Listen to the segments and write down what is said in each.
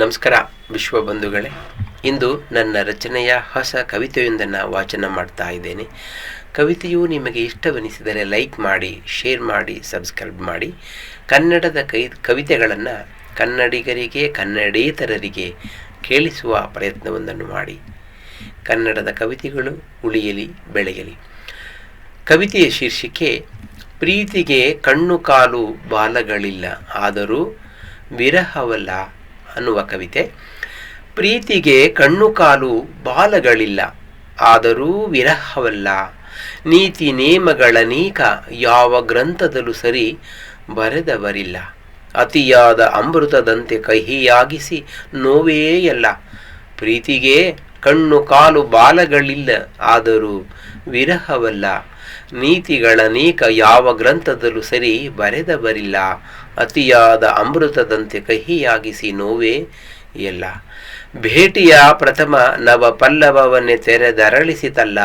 ನಮಸ್ಕಾರ ವಿಶ್ವ ಬಂಧುಗಳೇ. ಇಂದು ನನ್ನ ರಚನೆಯ ಹೊಸ ಕವಿತೆಯೊಂದನ್ನು ವಾಚನ ಮಾಡ್ತಾ ಇದ್ದೇನೆ. ಕವಿತೆಯು ನಿಮಗೆ ಇಷ್ಟವೆನಿಸಿದರೆ ಲೈಕ್ ಮಾಡಿ, ಶೇರ್ ಮಾಡಿ, ಸಬ್ಸ್ಕ್ರೈಬ್ ಮಾಡಿ. ಕನ್ನಡದ ಕೈ ಕವಿತೆಗಳನ್ನು ಕನ್ನಡಿಗರಿಗೆ, ಕನ್ನಡೇತರರಿಗೆ ಕೇಳಿಸುವ ಪ್ರಯತ್ನವೊಂದನ್ನು ಮಾಡಿ. ಕನ್ನಡದ ಕವಿತೆಗಳು ಉಳಿಯಲಿ, ಬೆಳೆಯಲಿ. ಕವಿತೆಯ ಶೀರ್ಷಿಕೆ, ಪ್ರೀತಿಗೆ ಕಣ್ಣು ಕಾಲು ಬಾಲಗಳಿಲ್ಲ, ಆದರೂ ವಿರಹವಲ್ಲ ಅನ್ನುವ ಕವಿತೆ. ಪ್ರೀತಿಗೆ ಕಣ್ಣು ಕಾಲು ಬಾಲಗಳಿಲ್ಲ, ಆದರೂ ವಿರಹವಲ್ಲ. ನೀತಿ ನೇಮಗಳ ನೀಕ ಯಾವ ಗ್ರಂಥದಲ್ಲೂ ಸರಿ ಬರೆದವರಿಲ್ಲ. ಅತಿಯಾದ ಅಮೃತದಂತೆ ಕಹಿಯಾಗಿಸಿ ನೋವೇ ಅಲ್ಲ. ಪ್ರೀತಿಗೆ ಕಣ್ಣು ಕಾಲು ಬಾಲಗಳಿಲ್ಲ, ಆದರೂ ವಿರಹವಲ್ಲ. ನೀತಿಗಳ ನೀಕ ಯಾವ ಗ್ರಂಥದಲ್ಲೂ ಸರಿ ಬರೆದವರಿಲ್ಲ. ಅತಿಯಾದ ಅಮೃತದಂತೆ ಕಹಿಯಾಗಿಸಿ ನೋವೇ ಎಲ್ಲ ಭೇಟಿಯ ಪ್ರಥಮ ನವ ಪಲ್ಲವವನ್ನೇ ತೆರೆದರಳಿಸಿತಲ್ಲ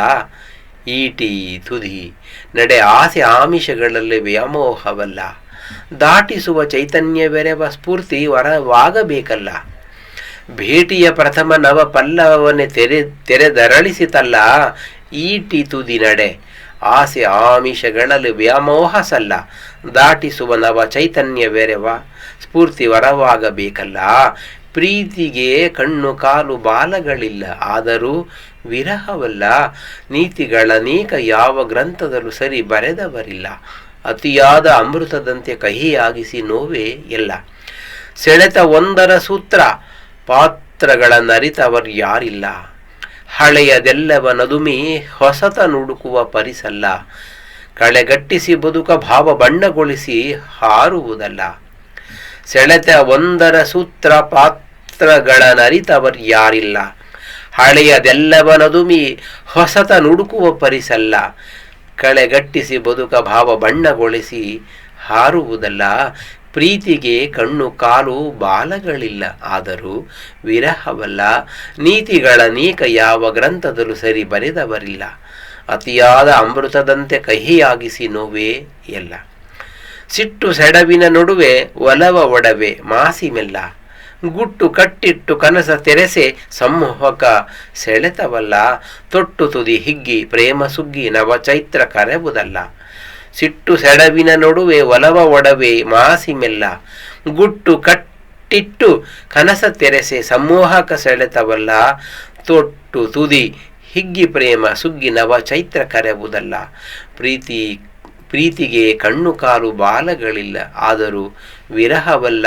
ಈಟಿ ತುದಿ. ನಡೆ ಆಸೆ ಆಮಿಷಗಳಲ್ಲಿ ವ್ಯಾಮೋಹವಲ್ಲ. ದಾಟಿಸುವ ಚೈತನ್ಯವೆರೆವ ಸ್ಫೂರ್ತಿ ವರವಾಗಬೇಕಲ್ಲ. ಭೇಟಿಯ ಪ್ರಥಮ ನವ ಪಲ್ಲವವನ್ನೇ ತೆರೆ ತೆರೆದರಳಿಸಿತಲ್ಲ ಈಟಿ ತುದಿ ನಡೆ. ಆಸೆ ಆಮಿಷಗಳಲ್ಲಿ ವ್ಯಾಮೋಹ ಸಲ್ಲ. ದಾಟಿಸುವ ನವ ಚೈತನ್ಯವೆರೆವ ಸ್ಫೂರ್ತಿ ವರವಾಗಬೇಕಲ್ಲ. ಪ್ರೀತಿಗೆ ಕಣ್ಣು ಕಾಲು ಬಾಲಗಳಿಲ್ಲ. ಆದರೂ ವಿರಹವಲ್ಲ. ನೀತಿಗಳ ನೀಕ ಯಾವ ಗ್ರಂಥದಲ್ಲೂ ಸರಿ ಬರೆದವರಿಲ್ಲ. ಅತಿಯಾದ ಅಮೃತದಂತೆ ಕಹಿಯಾಗಿಸಿ ನೋವೇ ಎಲ್ಲ ಸೆಳೆತ ಒಂದರ ಸೂತ್ರ. ಪಾತ್ರಗಳ ನರಿತವರು ಯಾರಿಲ್ಲ ಹಳೆಯದೆಲ್ಲವ ನದುಮಿ ಹೊಸತ ನುಡುಕುವ ಪರಿಸಲ್ಲ. ಕಳೆಗಟ್ಟಿಸಿ ಬದುಕ ಭಾವ ಬಣ್ಣಗೊಳಿಸಿ ಹಾರುವುದಲ್ಲ. ಸೆಳೆತ ಒಂದರ ಸೂತ್ರ ಪಾತ್ರಗಳ ನರಿತವರು ಯಾರಿಲ್ಲ. ಹಳೆಯದೆಲ್ಲವ ನದುಮಿ ಹೊಸತ ನುಡುಕುವ ಪರಿಸಲ್ಲ. ಕಳೆಗಟ್ಟಿಸಿ ಬದುಕ ಭಾವ ಬಣ್ಣಗೊಳಿಸಿ ಹಾರುವುದಲ್ಲ. ಪ್ರೀತಿಗೆ ಕಣ್ಣು ಕಾಲು ಬಾಲಗಳಿಲ್ಲ ಆದರೂ ವಿರಹವಲ್ಲ, ನೀತಿಗಳ ನೀಕ ಯಾವ ಗ್ರಂಥದಲ್ಲೂ ಸರಿ ಬರೆದವರಿಲ್ಲ. ಅತಿಯಾದ ಅಮೃತದಂತೆ ಕಹಿಯಾಗಿಸಿ ನೋವೇ ಎಲ್ಲ. ಸಿಟ್ಟು ಸೆಡವಿನ ನಡುವೆ ಒಲವ ಒಡವೆ ಮಾಸಿಮೆಲ್ಲ. ಗುಟ್ಟು ಕಟ್ಟಿಟ್ಟು ಕನಸ ತೆರೆಸೆ ಸಂಮೋಹಕ ಸೆಳೆತವಲ್ಲ, ತೊಟ್ಟು ತುದಿ ಹಿಗ್ಗಿ ಪ್ರೇಮ ಸುಗ್ಗಿ ನವಚೈತ್ರ ಕರೆಬುದಲ್ಲ ಸಿಟ್ಟು ಸೆಡವಿನ ನಡುವೆ ಒಲವ ಒಡವೆ ಮಾಸಿ ಮೆಲ್ಲ. ಗುಟ್ಟು ಕಟ್ಟಿಟ್ಟು ಕನಸ ತೆರೆಸೆ ಸಮೋಹಕ ಸೆಳೆತವಲ್ಲ. ತೊಟ್ಟು ತುದಿ ಹಿಗ್ಗಿ ಪ್ರೇಮ ಸುಗ್ಗಿ ನವ ಚೈತ್ರ ಕರೆಯುವುದಲ್ಲ ಪ್ರೀತಿ, ಪ್ರೀತಿಗೆ ಕಣ್ಣು ಕಾಲು ಬಾಲಗಳಿಲ್ಲ. ಆದರೂ ವಿರಹವಲ್ಲ.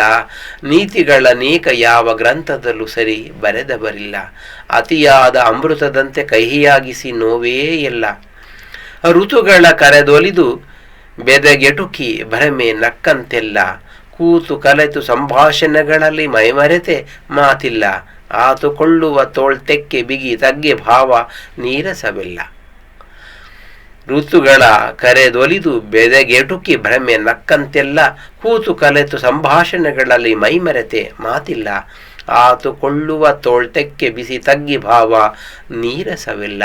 ನೀತಿಗಳ ನೀಕ ಯಾವ ಗ್ರಂಥದಲ್ಲೂ ಸರಿ ಬರೆದವರಿಲ್ಲ. ಅತಿಯಾದ ಅಮೃತದಂತೆ ಕಹಿಯಾಗಿಸಿ ನೋವೇ ಇಲ್ಲ. ಋತುಗಳ ಕರೆದೊಲಿದು ಬೆದಗೆಟುಕಿ ಭ್ರಮೆ ನಕ್ಕಂತೆಲ್ಲ. ಕೂತು ಕಲೆತು ಸಂಭಾಷಣೆಗಳಲ್ಲಿ ಮೈಮರೆತೆ ಮಾತಿಲ್ಲ. ಆತುಕೊಳ್ಳುವ ತೋಳ್ತೆಕ್ಕೆ ಬಿಗಿ ತಗ್ಗೆ ಭಾವ ನೀರಸವಿಲ್ಲ. ಋತುಗಳ ಕರೆದೊಲಿದು ಬೆದಗೆಟುಕಿ ಭ್ರಮೆ ನಕ್ಕಂತೆಲ್ಲ. ಕೂತು ಕಲೆತು ಸಂಭಾಷಣೆಗಳಲ್ಲಿ ಮೈಮರೆತೆ ಮಾತಿಲ್ಲ. ಆತುಕೊಳ್ಳುವ ತೋಳ್ತೆಕ್ಕೆ ಬಿಸಿ ತಗ್ಗಿ ಭಾವ. ನೀರಸವಿಲ್ಲ.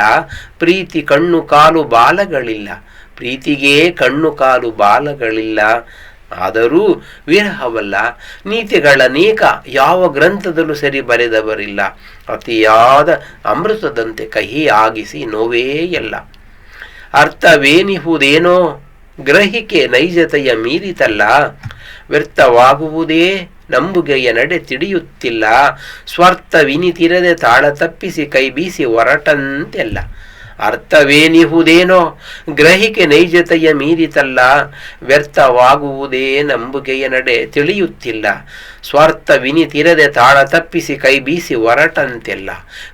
ಪ್ರೀತಿ ಕಣ್ಣು ಕಾಲು ಬಾಲಗಳಿಲ್ಲ. ಪ್ರೀತಿಗೆ ಕಣ್ಣು ಕಾಲು ಬಾಲಗಳಿಲ್ಲ. ಆದರೂ ವಿರಹವಲ್ಲ. ನೀತಿಗಳ ನೀಕ ಯಾವ ಗ್ರಂಥದಲ್ಲೂ ಸರಿ ಬರೆದವರಿಲ್ಲ. ಅತಿಯಾದ ಅಮೃತದಂತೆ ಕಹಿ ಆಗಿಸಿ ನೋವೇ ಎಲ್ಲ. ಅರ್ಥವೇನಿಹುದೇನೋ? ಗ್ರಹಿಕೆ ನೈಜತೆಯ ಮೀರಿತಲ್ಲ. ವ್ಯರ್ಥವಾಗುವುದೇ? ನಂಬುಗೆಯ ನಡೆ ತಿಳಿಯುತ್ತಿಲ್ಲ. ಸ್ವಾರ್ಥ ವಿನಿತಿರದೆ ತಾಳ ತಪ್ಪಿಸಿ ಕೈ ಬೀಸಿ ಹೊರಟಂತೆಲ್ಲ ಅರ್ಥವೇನಿಹುದೇನೋ? ಗ್ರಹಿಕೆ ನೈಜತೆಯ ಮೀರಿತಲ್ಲ, ವ್ಯರ್ಥವಾಗುವುದೇ ನಂಬುಗೆಯ ನಡೆ ತಿಳಿಯುತ್ತಿಲ್ಲ. ಸ್ವಾರ್ಥ ವಿನಿತಿರದೆ ತಾಳ ತಪ್ಪಿಸಿ ಕೈ ಬೀಸಿ ಹೊರಟಂತೆಲ್ಲ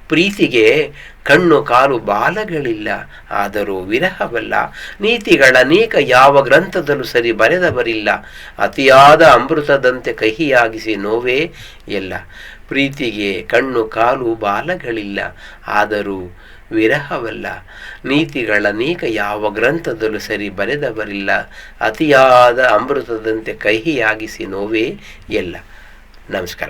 ಪ್ರೀತಿಗೆ ಕಣ್ಣು ಕಾಲು ಬಾಲಗಳಿಲ್ಲ, ಆದರೂ ವಿರಹವಲ್ಲ. ನೀತಿಗಳ ಅನೇಕ ಯಾವ ಗ್ರಂಥದಲ್ಲೂ ಸರಿ ಬರೆದವರಿಲ್ಲ. ಅತಿಯಾದ ಅಮೃತದಂತೆ ಕಹಿಯಾಗಿಸಿ ನೋವೇ ಎಲ್ಲ ಪ್ರೀತಿಗೆ ಕಣ್ಣು ಕಾಲು ಬಾಲಗಳಿಲ್ಲ. ಆದರೂ ವಿರಹವಲ್ಲ. ನೀತಿಗಳ ನೀಕ ಯಾವ ಗ್ರಂಥದಲ್ಲೂ ಸರಿ ಬರೆದವರಿಲ್ಲ. ಅತಿಯಾದ ಅಮೃತದಂತೆ ಕಹಿಯಾಗಿಸಿ ನೋವೇ ಎಲ್ಲ ನಮಸ್ಕಾರ.